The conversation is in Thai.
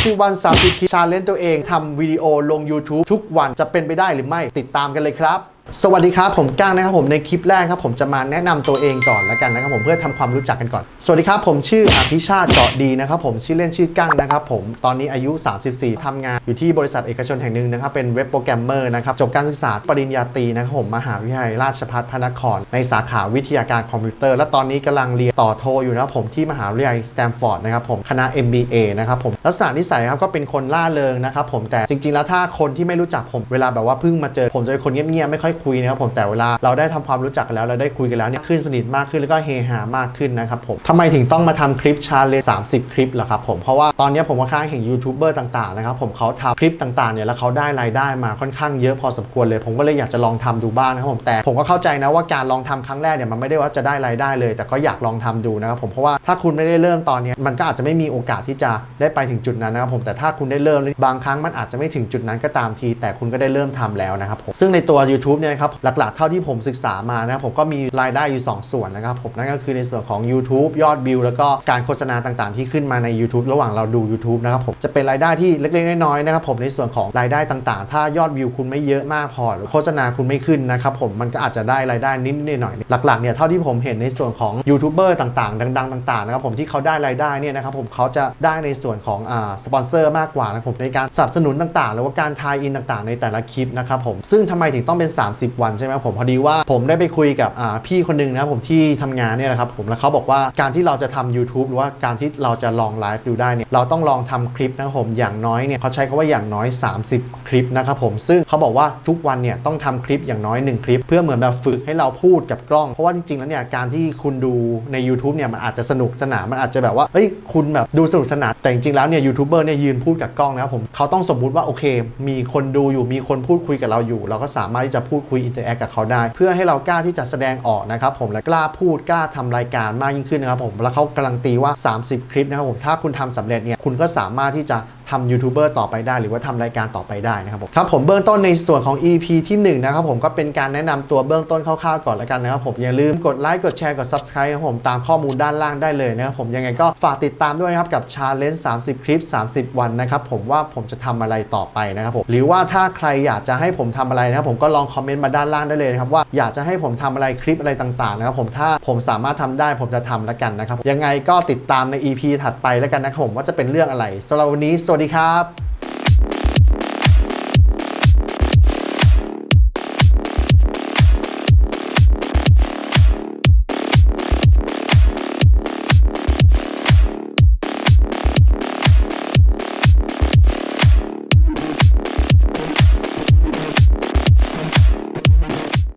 30 วัน 30 คลิปชาเลนจ์ตัวเองทำวิดีโอลง YouTube ทุกวันจะเป็นไปได้หรือไม่ติดตามกันเลยครับ สวัสดีครับผมก้างนะครับผมในคลิปแรกครับผมจะมาแนะนำตัวเองก่อนแล้วกันนะครับผมเพื่อทำความรู้จักกันก่อน สวัสดีครับผมชื่ออภิชาติเกาะดีนะครับผมชื่อเล่นชื่อก้างนะครับผมตอนนี้อายุ 34ทำงานอยู่ที่บริษัทเอกชนแห่งหนึ่งนะครับเป็นเว็บโปรแกรมเมอร์นะครับจบการศึกษาปริญญาตรีนะครับผมมหาวิทยาลัยราชภัฏพระนคร ในสาขาวิทยาการคอมพิวเตอร์ และตอนนี้กำลังเรียนต่อโทอยู่นะครับผมที่มหาวิทยาลัยสแตมฟอร์ดนะครับผมคณะ MBA นะครับผมลักษณะนิสัยครับก็เป็นคนล่าเริงนะครับผมแต่จริง ๆ แล้วถ้าคนที่ไม่รู้จักผมเวลาแบบว่าเพิ่งมาเจอผมจะเป็นคนเงียบๆไม่ค่อยคุยนะครับผมแต่เวลาเราได้ทำความรู้จักกันแล้วเราได้คุยกันแล้วเนี่ยขึ้นสนิทมากขึ้นแล้วก็เฮฮามากขึ้นนะครับผมทำไมถึงต้องมาทำคลิปชาเลนจ์30คลิปล่ะครับผมเพราะว่าตอนนี้ผมค่อนข้างเห็นยูทูบเบอร์ต่างๆนะครับผมเขาทำคลิปต่างๆเนี่ยแล้วเขาได้รายได้มาค่อนข้างเยอะพอสมควรเลย ผมก็เลยอยากจะลองทำดูบ้างนะครับผมแต่ผมก็เข้าใจนะว่าการลองทำครั้งแรกเนี่ยมันไม่ได้ว่าจะได้รายได้เลย แต่ก็อยากลองทำดูนะครับผมเพราะว่าถ้าคุณไม่ได้เริ่มตอนนี้มันก็อาจจะไม่มีโอกาสที่จะได้ไปถึงจุดนั้นนะครับผมแต่ถ้าคุณได้เริ่มบางครั้งมันอาจจะไม่ถึงจุดนั้นก็ตามที แต่คุณก็ได้เริ่มทำแล้วนะครับผมซึ่งในตัว YouTube เนี่ยครับหลักๆ เท่าที่ผมศึกษามานะครับผมก็มีรายได้อยู่ 2 ส่วนนะครับผมนั่นก็คือในส่วนของ YouTube ยอดวิวแล้วก็การโฆษณาต่างๆ ที่ขึ้นมาใน YouTube ระหว่างเราดู YouTube นะครับผมจะเป็นรายได้ที่เล็กๆน้อยๆนะครับผมในส่วนของรายได้ต่างๆ ถ้ายอดวิวคุณไม่เยอะมากพอหรือโฆษณาคุณไม่ขึ้นนะครับผมมันก็อาจจะได้รายได้นิดๆหน่อยๆหลักๆเนี่ยเท่าที่ผมเห็นในส่วนของยูทูบเบอร์ต่างๆ ดัง ๆ ต่างๆนะครับผมที่เขาได้รายได้เนี่ยนะครับผมเขาจะได้ในส่วนของอ่าสปอนเซอร์มากกว่านะผมในการสนับสนุนต่างๆ หรือว่าการทายอินต่างๆ ในแต่ละคลิปนะครับผมซึ่งทำไมถึงต้องเป็น30 วันใช่ไหมผมพอดีว่าผมได้ไปคุยกับพี่คนหนึงนะผมที่ทำงานเนี่ยนะครับผมแล้วเขาบอกว่าการที่เราจะทำ YouTube หรือว่าการที่เราจะลองไลฟ์ดูได้เนี่ยเราต้องลองทำคลิปนะผมอย่างน้อยเนี่ยเขาใช้คาว่าอย่างน้อย 30 คลิปนะครับผมซึ่งเขาบอกว่าทุกวันเนี่ยต้องทำคลิปอย่างน้อย 1 คลิป เพื่อเหมือนแบบฝึกให้เราพูดกับกล้อง เพราะว่าจริงๆแล้วเนี่ยการที่คุณดูใน YouTube เนี่ยมันอาจจะสนุกสนานมันอาจจะแบบว่าเฮ้ยคุณแบบดูสนุกสนานแต่จริงๆแล้วเนี่ยยูทูบเบอร์เนี่ยยืนพูดกับกล้องนะครับผมเขาต้องสมมุติว่าโอเค มีคนดูอยู่มีคนพูดคุยกับเราอยู่ เราก็สามารถที่จะพูดคุยอินเตอร์แอคกับเขาได้ เพื่อให้เรากล้าที่จะแสดงออกนะครับผมและกล้าพูดกล้าทำรายการมากยิ่งขึ้นนะครับผมแล้วเขาการันตีว่า 30 คลิปนะครับผมถ้าคุณทำสำเร็จเนี่ยคุณก็สามารถที่จะ ทำยูทูบเบอร์ต่อไปได้ หรือว่าทำรายการต่อไปได้นะครับผมครับผมเบื้องต้นในส่วนของ EP ที่1นะครับผมก็เป็นการแนะนำตัวเบื้องต้นคร่าวๆก่อนแล้วกันนะครับผมอย่าลืมกดไลค์กดแชร์กด Subscribe นะครับผมตามข้อมูลด้านล่างได้เลยนะครับผมยังไงก็ฝากติดตามด้วยนะครับกับ Challenge 30 คลิป 30 วันนะครับผมว่าผมจะทำอะไรต่อไปนะครับผมหรือว่าถ้าใครอยากจะให้ผมทำอะไรนะครับผมก็ลองคอมเมนต์มาด้านล่างได้เลยนะครับว่าอยากจะให้ผมทำอะไรคลิปอะไรต่างๆนะครับผมถ้าผมสามารถทำได้ผมจะทำแล้วกันนะครับยังไงก็ติดตามใน EP ถัดไปแล้วกันนะครับผมว่าจะเป็นเรื่องอะไรสำหรับวันนี้สวัสดีครับ